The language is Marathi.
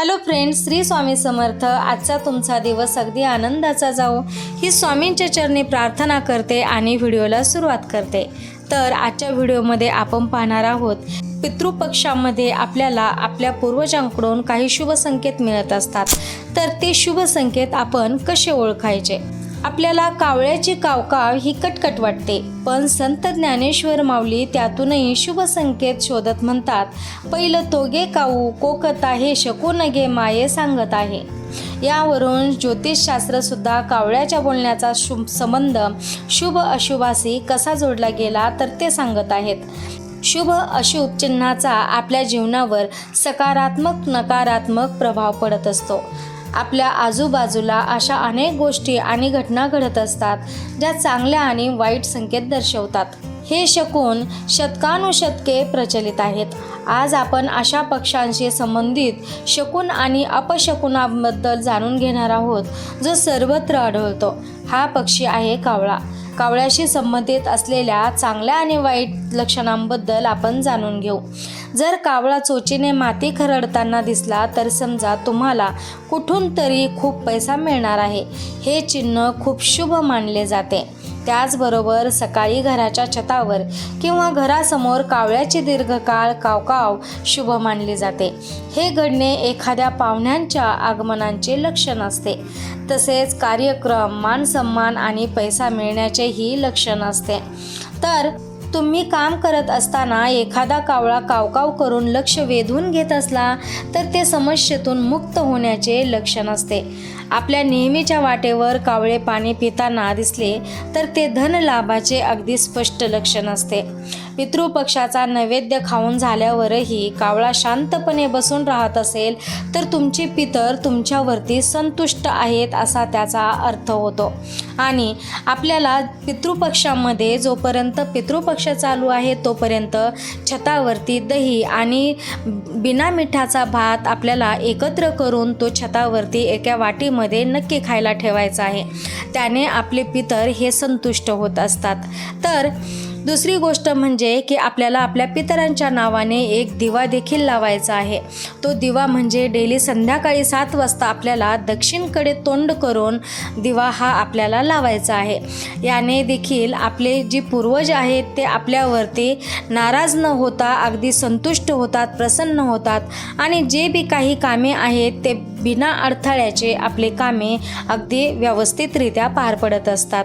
Hello friends Shri Swami Samarth. आजचा तुमचा दिवस अगदी आनंदाचा जाओ ही स्वामींच्या चरणी प्रार्थना करते आणि व्हिडिओला सुरुवात करते. तर आजच्या व्हिडिओमध्ये आपण पाहणार आहोत पितृपक्षामध्ये आपल्याला आपल्या पूर्वजांकडून काही शुभ संकेत मिळत असतात. तर ते शुभ संकेत आपण कसे ओळखायचे? आपल्याला कावळ्याची कावकाव ही कटकट वाटते पण संत ज्ञानेश्वर माऊली त्यातूनही शुभ संकेत शोधत म्हणतात पहिलं तोगे काऊ कोकत आहे शकून गे माये सांगत आहे. यावरून ज्योतिषशास्त्र सुद्धा कावळ्याच्या बोलण्याचा शुभ संबंध शुभ अशुभाशी कसा जोडला गेला तर ते सांगत आहेत. शुभ अशुभ चिन्हाचा आपल्या जीवनावर सकारात्मक नकारात्मक प्रभाव पडत असतो. आपल्या आजूबाजूला अशा अनेक गोष्टी आणि घटना घडत असतात ज्या चांगल्या आणि वाईट संकेत दर्शवतात. हे शकून शतकानुशतके प्रचलित आहेत. आज आपण अशा पक्षांशी संबंधित शकून आणि अपशकुनाबद्दल जाणून घेणार आहोत जो सर्वत्र आढळतो. हा पक्षी आहे कावळा. कावळ्याशी संबंधित असलेल्या चांगल्या आणि वाईट लक्षणांबद्दल आपण जाणून घेऊ. जर कावळा चोचीने माती खरडताना दिसला तर समजा तुम्हाला कुठून तरी खूप पैसा मिळणार आहे. हे चिन्ह खूप शुभ मानले जाते. त्याचबरोबर सकाळी घराच्या छतावर किंवा घरासमोर कावळ्याची दीर्घकाळ कावकाव शुभ मानली जाते. हे घडणे एखाद्या पाहुण्यांच्या आगमनांचे लक्षण असते. तसेच कार्यक्रम मानसन्मान आणि पैसा मिळण्याचेही लक्षण असते. तर तुम्ही काम करत असताना एखादा कावळा कावकाव करून लक्ष वेधून घेत असला तर ते समस्येतून मुक्त होण्याचे लक्षण असते. आपल्या नेहमीच्या वाटेवर कावळे पाणी पिताना दिसले तर ते धन लाभाचे अगदी स्पष्ट लक्षण असते. पितृपक्षाचा नैवेद्य खाऊन झाल्यावरही कावळा शांतपणे बसून राहत असेल तर तुमचे पितर तुमच्यावरती संतुष्ट आहेत असा त्याचा अर्थ होतो. आणि आपल्याला पितृपक्षामध्ये जोपर्यंत पितृपक्ष चालू आहे तोपर्यंत छतावरती दही आणि बिना मिठाचा भात आपल्याला एकत्र करून तो छतावरती एका वाटीमध्ये नक्की खायला ठेवायचा आहे. त्याने आपले पितर हे संतुष्ट होत असतात. तर दुसरी गोष्ट म्हणजे की आपल्याला आपल्या पितरांच्या नावाने एक दिवा देखील लावायचा आहे. तो दिवा म्हणजे डेली संध्याकाळी सात वाजता आपल्याला दक्षिणकडे तोंड करून दिवा हा आपल्याला लावायचा आहे. याने देखील आपले जी पूर्वज आहेत ते आपल्यावरती नाराज न होता अगदी संतुष्ट होतात प्रसन्न होतात आणि जे बी काही कामे आहेत ते बिना अडथळ्याचे आपले कामे अगदी व्यवस्थितरित्या पार पडत असतात.